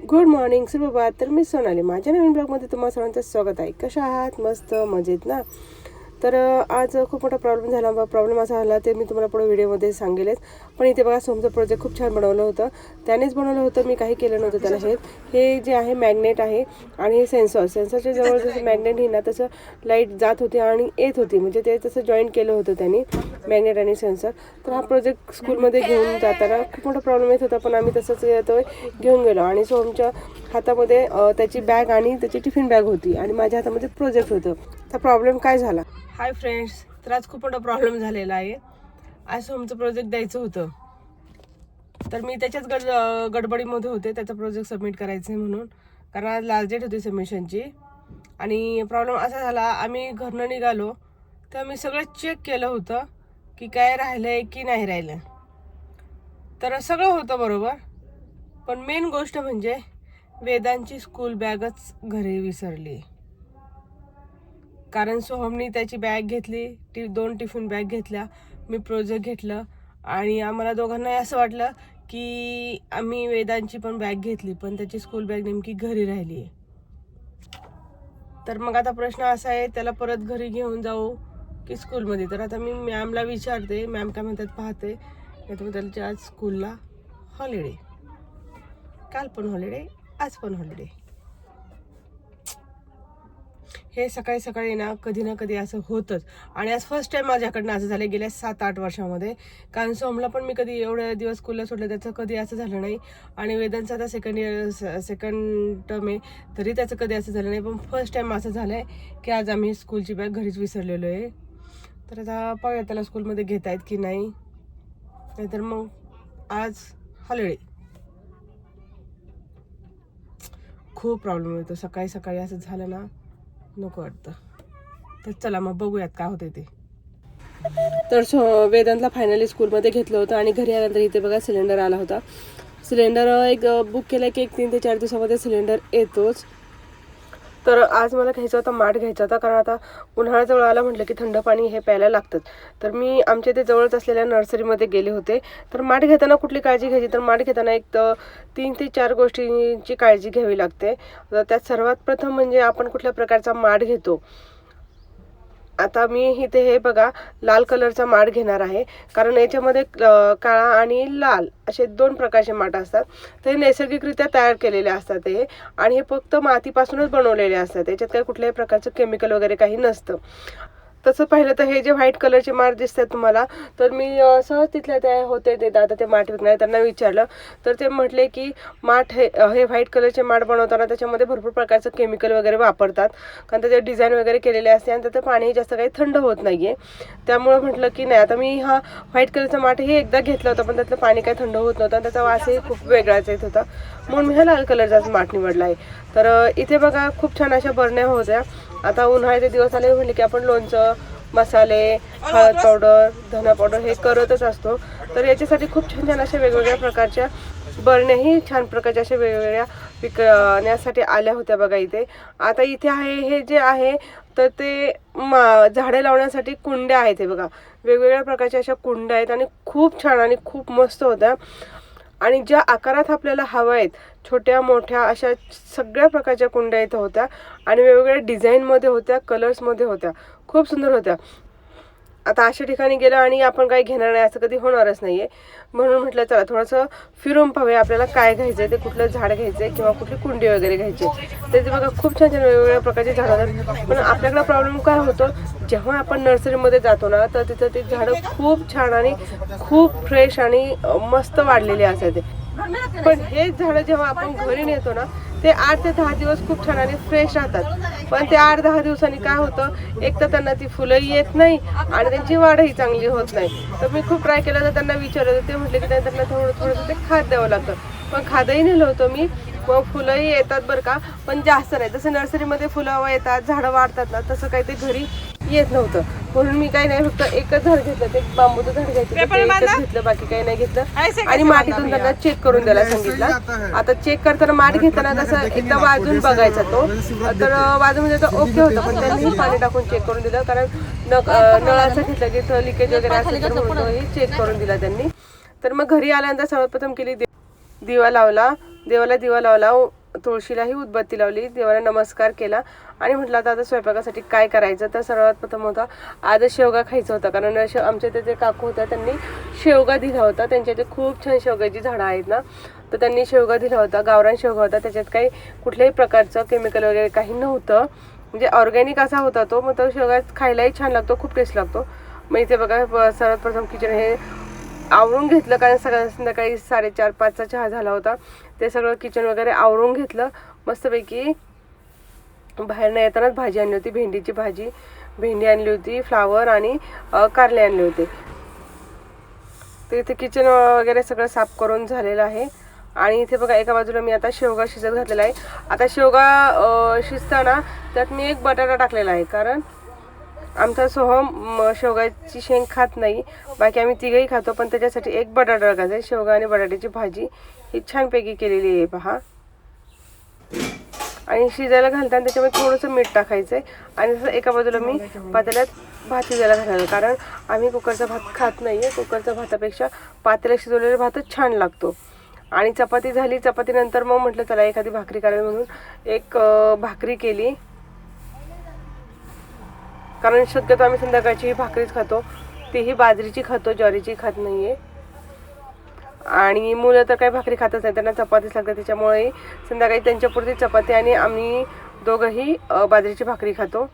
Good morning सुप्रभात तर मी सोनाली माझ्या नवीन ब्लॉगमध्ये तुम्हाला सर्वांचं स्वागत आहे. कशा आहात? मस्त मजेत ना? तर आज खूप मोठा प्रॉब्लेम झाला. प्रॉब्लेम असा झाला ते मी तुम्हाला पुढे व्हिडिओमध्ये सांगेलच. पण इथे बघा सोमचं प्रोजेक्ट खूप छान बनवलं होतं. त्यानेच बनवलं होतं मी काही केलं नव्हतं त्याला हे. हे जे आहे मॅग्नेट आहे आणि हे सेन्सर सेन्सरच्या जवळ जसं मॅग्नेट ही ना तसं लाइट जात होती आणि येत होती. म्हणजे ते तसं जॉईन केलं होतं त्यांनी मॅग्नेट आणि सेन्सर तर हा प्रोजेक्ट स्कूलमध्ये घेऊन जाताना खूप मोठा प्रॉब्लेम येत होता. पण आम्ही तसंच तो घेऊन गेलो. आणि सोमच्या हातामध्ये त्याची बॅग आणि त्याची टिफिन बॅग होती. आणि माझ्या हातामध्ये प्रोजेक्ट होतं. तर प्रॉब्लेम काय झाला? हाय फ्रेंड्स तर आज खूप मोठा प्रॉब्लेम झालेला आहे. आज सोमचं प्रोजेक्ट द्यायचं होतं. तर मी त्याच्याच गड गडबडीमध्ये होते त्याचा प्रोजेक्ट सबमिट करायचं आहे म्हणून. कारण आज लास्ट डेट होती सबमिशनची आणि प्रॉब्लेम असा झाला आम्ही घरनं निघालो तर मी सगळं चेक केलं होतं की काय राहिलं आहे की नाही राहिलं तर सगळं होतं बरोबर. पण मेन गोष्ट म्हणजे वेदांची स्कूल बॅगच घरी विसरली. कारण सोहमनी त्याची बॅग घेतली टी दोन टिफिन बॅग घेतल्या मी प्रोजेक्ट घेतलं आणि आम्हाला दोघांनाही असं वाटलं की आम्ही वेदांची पण बॅग घेतली पण त्याची स्कूल बॅग नेमकी घरी राहिली आहे तर मग आता प्रश्न असा आहे त्याला परत घरी घेऊन जाऊ की स्कूलमध्ये तर आता मी मॅमला विचारते मॅम काय म्हणतात पाहते नाही तर मग त्याच्या आज स्कूलला हॉलिडे काल पण हॉलिडे आज पण हॉलिडे हे सकाळी सकाळी ना कधी ना कधी असं होतंच. आणि आज फर्स्ट टाइम माझ्याकडनं असं झालं गेल्या सात आठ वर्षामध्ये. कारण सोमला पण मी कधी एवढे दिवस स्कूलला सोडलं त्याचं कधी असं झालं नाही. आणि वेदांचं आता सेकंड इयर सेकंड टर्म आहे तरी त्याचं कधी असं झालं नाही. पण फर्स्ट टाइम असं झालं आहे की आज आम्ही स्कूलची बॅग घरीच विसरलेलो आहे. तर आता पाहूया त्याला स्कूलमध्ये घेत आहेत की नाही. नाहीतर मग आज हलळी. खूप प्रॉब्लेम येतो सकाळी सकाळी असं झालं ना नको वाटतं. तर चला मग बघूयात काय होते ते. तर सो वेदांतला फायनली स्कूलमध्ये घेतलं होतं आणि घरी आल्यानंतर इथे बघा सिलेंडर आला होता. सिलेंडर एक बुक केलं की एक तीन ते चार दिवसामध्ये सिलेंडर येतोच. तर आज मला घ्यायचा होता माठ घ्यायचा होता कारण आता उन्हाळा जवळ आला म्हटलं की थंड पाणी हे प्यायला लागतंच तर मी आमच्या इथे जवळच असलेल्या नर्सरीमध्ये गेले होते. तर माठ घेताना कुठली काळजी घ्यायची? तर माठ घेताना एक तर तीन ते चार गोष्टींची काळजी घ्यावी लागते. तर त्यात सर्वात प्रथम म्हणजे आपण कुठल्या प्रकारचा माठ घेतो? आता मी इथे हे बघा लाल कलरचा माठ घेणार आहे. कारण याच्यामध्ये काळा आणि लाल असे दोन प्रकारचे माठ असतात. ते नैसर्गिकरित्या तयार केलेले असतात हे. आणि हे फक्त मातीपासूनच बनवलेले असतात. याच्यात काही कुठल्याही प्रकारचं केमिकल वगैरे काही नसतं. तसं पाहिलं तर हे जे व्हाईट कलरचे माठ दिसतात तुम्हाला तर मी सहज तिथल्या त्या होते ते दादा ते माठ विकणारे त्यांना विचारलं. तर ते म्हटले की माठ हे हे व्हाईट कलरचे माठ बनवताना त्याच्यामध्ये भरपूर प्रकारचं केमिकल वगैरे वापरतात. कारण त्याचे डिझाईन वगैरे केलेले असते आणि त्याचं पाणी जास्त काही थंड होत नाही आहे त्यामुळं म्हटलं की नाही आता मी हा व्हाईट कलरचा माठ हे एकदा घेतला होता पण त्यातलं पाणी काही थंड होत नव्हतं आणि त्याचा वासही खूप वेगळाच येत होता. म्हणून मी हा लाल कलरचाच माठ निवडला आहे तर इथे बघा खूप छान अशा बरण्या होत्या. आता उन्हाळ्याचे दिवस आले म्हटले की आपण लोणचं मसाले हळद पावडर धना पावडर हे करतच असतो. तर याच्यासाठी खूप छान छान अशा वेगवेगळ्या प्रकारच्या बरण्याही छान प्रकारच्या अशा वेगवेगळ्या विकण्यासाठी आल्या होत्या बघा इथे. आता इथे आहे हे जे आहे तर ते मा झाडे लावण्यासाठी कुंड्या आहेत हे बघा. वेगवेगळ्या प्रकारच्या अशा कुंड्या आहेत आणि खूप छान आणि खूप मस्त होत्या. आणि ज्या आकारात आपल्याला हव्या आहेत छोट्या मोठ्या अशा सगळ्या प्रकारच्या कुंड्या इथं होत्या आणि वेगवेगळ्या डिझाईनमध्ये होत्या कलर्समध्ये होत्या. खूप सुंदर होत्या. आता अशा ठिकाणी गेलं आणि आपण काही घेणार नाही असं कधी होणारच नाही आहे म्हणून म्हटलं चला थोडंसं फिरून पाहूया आपल्याला काय घ्यायचं आहे ते कुठलं झाड घ्यायचं आहे किंवा कुठली कुंडी वगैरे घ्यायची. ते बघा खूप छान छान वेगवेगळ्या प्रकारचे झाडं असतात पण आपल्याकडं प्रॉब्लेम काय होतो जेव्हा आपण नर्सरीमध्ये जातो ना तर तिथं ते झाडं खूप छान आणि खूप फ्रेश आणि मस्त वाढलेले असायचे. पण हेच झाडं जेव्हा आपण घरी नेतो ना ते आठ ते दहा दिवस खूप छान आणि फ्रेश राहतात. पण ते आठ दहा दिवसांनी काय होतं एक तर त्यांना ती फुलंही येत नाही आणि त्यांची वाढही चांगली होत नाही. तर मी खूप ट्राय केलं तर त्यांना विचारलं ते म्हटले की त्यांना थोडं थोडंसं ते खाद द्यावं लागतं. पण खादही नेलं होतं मी. मग फुलंही येतात बरं का पण जास्त नाही. जसं नर्सरीमध्ये फुलं येतात झाडं वाढतात ना तसं काही ते घरी येत नव्हतं. म्हणून मी काही नाही फक्त एकच झाड घेतलं ते बांबूचं झाड घ्यायचं ते एकच घेतलं बाकी काही नाही घेतलं. आणि मातीतून त्यांना चेक करून द्यायला सांगितलं. आता चेक करताना माठ घेताना कसं एकदा वाजून बघायचा तो तर वाजून म्हणजे तर ओके होतं पण त्यांनी पाणी टाकून चेक करून दिलं कारण नळाचं घेतलं की इथं लिकेज वगैरे असेल तर चेक करून दिला त्यांनी. तर मग घरी आल्यानंतर सर्वप्रथम केली दिवा लावला. देवाला दिवा लावला तुळशीलाही उदबत्ती लावली. देवाला नमस्कार केला. आणि म्हटलं आता आता स्वयंपाकासाठी काय करायचं? तर सर्वात प्रथम होता आज शेवगा खायचा होता. कारण शे आमच्या इथे जे काकू होत्या त्यांनी शेवगा दिला होता. त्यांच्या इथे खूप छान शेवग्याची झाडं आहेत ना? तर त्यांनी शेवगा दिला होता. गावरान शेवगा होता. त्याच्यात काही कुठल्याही प्रकारचं केमिकल वगैरे काही नव्हतं. म्हणजे ऑर्गॅनिक असा होता तो. मग तो शेवगा खायलाही छान लागतो. खूप टेस्ट लागतो. मग इथे बघा सर्वात प्रथम किचन हे आवरून घेतलं कारण सगळ्या संध्याकाळी साडेचार पाचचा चहा झाला होता. ते सगळं किचन वगैरे आवरून घेतलं. मस्तपैकी बाहेरनं येतानाच भाजी आणली होती भेंडीची भाजी. भेंडी आणली होती फ्लावर आणि कारले आणले होते. तर इथे किचन वगैरे सगळं साफ करून झालेलं आहे. आणि इथे बघा एका बाजूला मी आता शेवगा शिजत घातलेला आहे. आता शेवगा शिजताना त्यात मी एक बटाटा टाकलेला आहे. कारण आमचा सोहम म, शेवगाची शेंग खात नाही. बाकी आम्ही तिघही खातो पण त्याच्यासाठी एक बटाटा टाकायचा. आहे शेवगा आणि बटाट्याची भाजी ही छानपैकी केलेली आहे पहा. आणि शिजायला घालताना त्याच्यामध्ये थोडंसं मीठ टाकायचं आहे आणि जसं एका बाजूला मी पातेल्यात भात शिजायला घालायला कारण आम्ही कुकरचा भात खात नाही आहे कुकरच्या भातापेक्षा पातेल्यात शिजवलेला भातच छान लागतो. आणि चपाती झाली चपातीनंतर मग म्हटलं चला एखादी भाकरी करावी. म्हणून एक भाकरी केली. कारण शक्यतो आम्ही संध्याकाळची ही भाकरीच खातो. तीही बाजरीची खातो ज्वारीची खात नाही आहे आणि मुलं तर काही भाकरी खातच नाही त्यांना चपातीच लागते त्याच्यामुळे संध्याकाळी त्यांच्यापुरती चपाती आणि आम्ही दोघंही बाजरीची भाकरी खातो.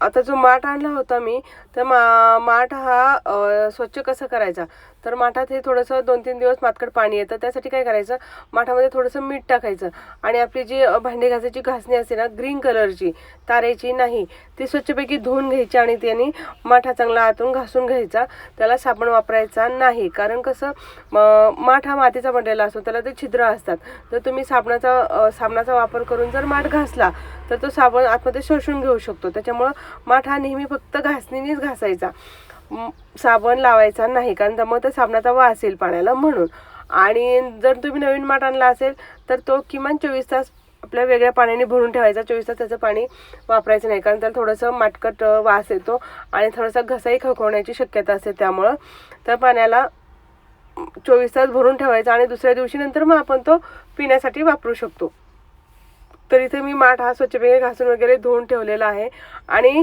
आता जो माठ आणला होता मी तर मा माठ हा स्वच्छ कसा करायचा? तर माठात हे थोडंसं दोन तीन दिवस मातकड पाणी येतं. त्यासाठी काय करायचं? माठामध्ये थोडंसं मीठ टाकायचं. आणि आपली जी भांडी घासायची घासणी असते ना ग्रीन कलरची तारेची नाही ती स्वच्छपैकी धुवून घ्यायची आणि त्याने माठा चांगला आतून घासून घ्यायचा. त्याला साबण वापरायचा नाही. कारण कसं माठ हा मातीचा बनलेला असतो त्याला ते छिद्र असतात. तर तुम्ही साबणाचा साबणाचा वापर करून जर माठ घासला तर तो साबण आतमध्ये शोषून घेऊ शकतो. त्याच्यामुळं माठ हा नेहमी फक्त घासणीनेच घासायचा. साबण लावायचा नाही कारण त्यामुळे त्या साबणाचा वास येईल पाण्याला म्हणून. आणि जर तुम्ही नवीन माठ आणला असेल तर तो किमान चोवीस तास आपल्या वेगळ्या पाण्याने भरून ठेवायचा. चोवीस तास त्याचं पाणी वापरायचं नाही कारण त्याला थोडंसं माटकट वास येतो आणि थोडासा घसाही खवखवण्याची शक्यता असते त्यामुळं. त्या पाण्याला चोवीस तास भरून ठेवायचा आणि दुसऱ्या दिवशी नंतर मग आपण तो पिण्यासाठी वापरू शकतो. तर इथे मी माठ हा स्वच्छपैकी घासून वगैरे धुवून ठेवलेला आहे. आणि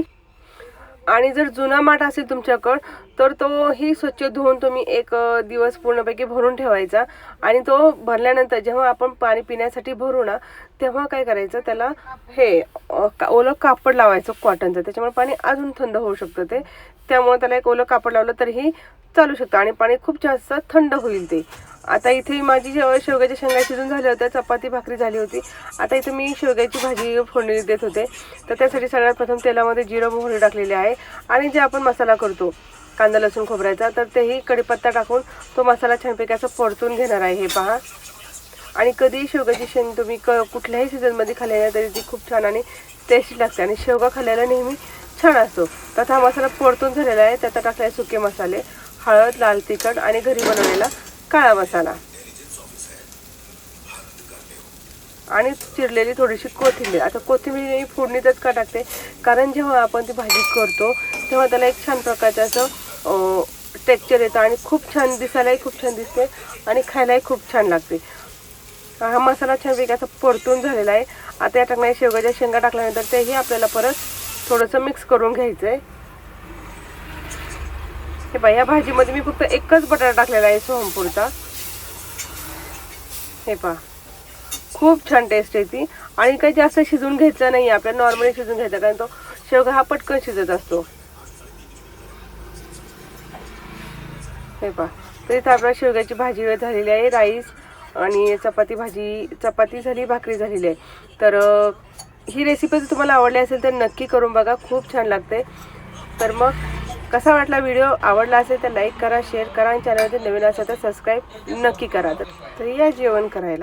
आणि जर जुना माठ असेल तुमच्याकडं तर तो ही स्वच्छ धुवून तुम्ही एक दिवस पूर्णपैकी भरून ठेवायचा. आणि तो भरल्यानंतर जेव्हा आपण पाणी पिण्यासाठी भरू ना तेव्हा काय करायचं? त्याला हे का- ओलं कापड लावायचं कॉटनचं. त्याच्यामुळे पाणी अजून थंड होऊ शकतं ते. त्यामुळे त्याला एक ओलं कापड लावलं तरीही चालू शकतं. आणि पाणी खूप जास्त थंड होईल ते. आता इथे माझी जेव्हा शेवग्याच्या शेंगा शिजून झाल्या होत्या चपाती भाकरी झाली होती. आता इथे मी शेवग्याची भाजी फोडणी देत होते. तर त्यासाठी सगळ्यात प्रथम तेलामध्ये जिरं मोहरी टाकलेली आहे आणि जे आपण मसाला करतो कांदा लसूण खोबऱ्याचा तर तेही कढीपत्ता टाकून तो मसाला छानपैकी असं परतून घेणार आहे. हे पहा. आणि कधीही शेवग्याची शेंग तुम्ही क कुठल्याही सीझनमध्ये खाल्लेल्या तरी ती खूप छान आणि टेस्टी लागते. आणि शेवगा खाल्ल्याला नेहमी छान असतो. तर हा मसाला परतून झालेला आहे. त्यात टाकले सुके मसाले हळद लाल तिखट आणि घरी बनवलेला काळा मसाला आणि चिरलेली थोडीशी कोथिंबीर. आता कोथिंबीर ही फोडणीतच का टाकते? कारण जेव्हा आपण ती भाजी करतो तेव्हा त्याला एक छान प्रकारचं असं टेक्चर येतं आणि खूप छान दिसायलाही खूप छान दिसते आणि खायलाही खूप छान लागते. हा मसाला छानपैकी असा परतून झालेला आहे. आता या टाकणाऱ्या शेवगाच्या शेंगा टाकल्यानंतर तेही आपल्याला परत थोडंसं मिक्स करून घ्यायचं आहे हे पहा या भाजीमध्ये मी फक्त एकच बटाटा टाकलेला आहे सोहमपूरचा. हे पहा. खूप छान टेस्ट येते आणि काही जास्त शिजून घ्यायचं नाही आपल्याला नॉर्मली शिजून घ्यायचा कारण तो शेवगा हा पटकन शिजत असतो. हे पहा. तर इथं आपल्या शेवग्याची भाजी झालेली आहे राईस आणि चपाती भाजी चपाती झाली भाकरी झालेली आहे. तर ही रेसिपी जर तुम्हाला आवडली असेल तर नक्की करून बघा खूप छान लागते. तर मग कसा वाटला व्हिडिओ आवडला असेल तर लाईक करा शेअर करा आणि चॅनलवरती नवीन असेल तर सबस्क्राईब नक्की करा. तर या जेवण करायला.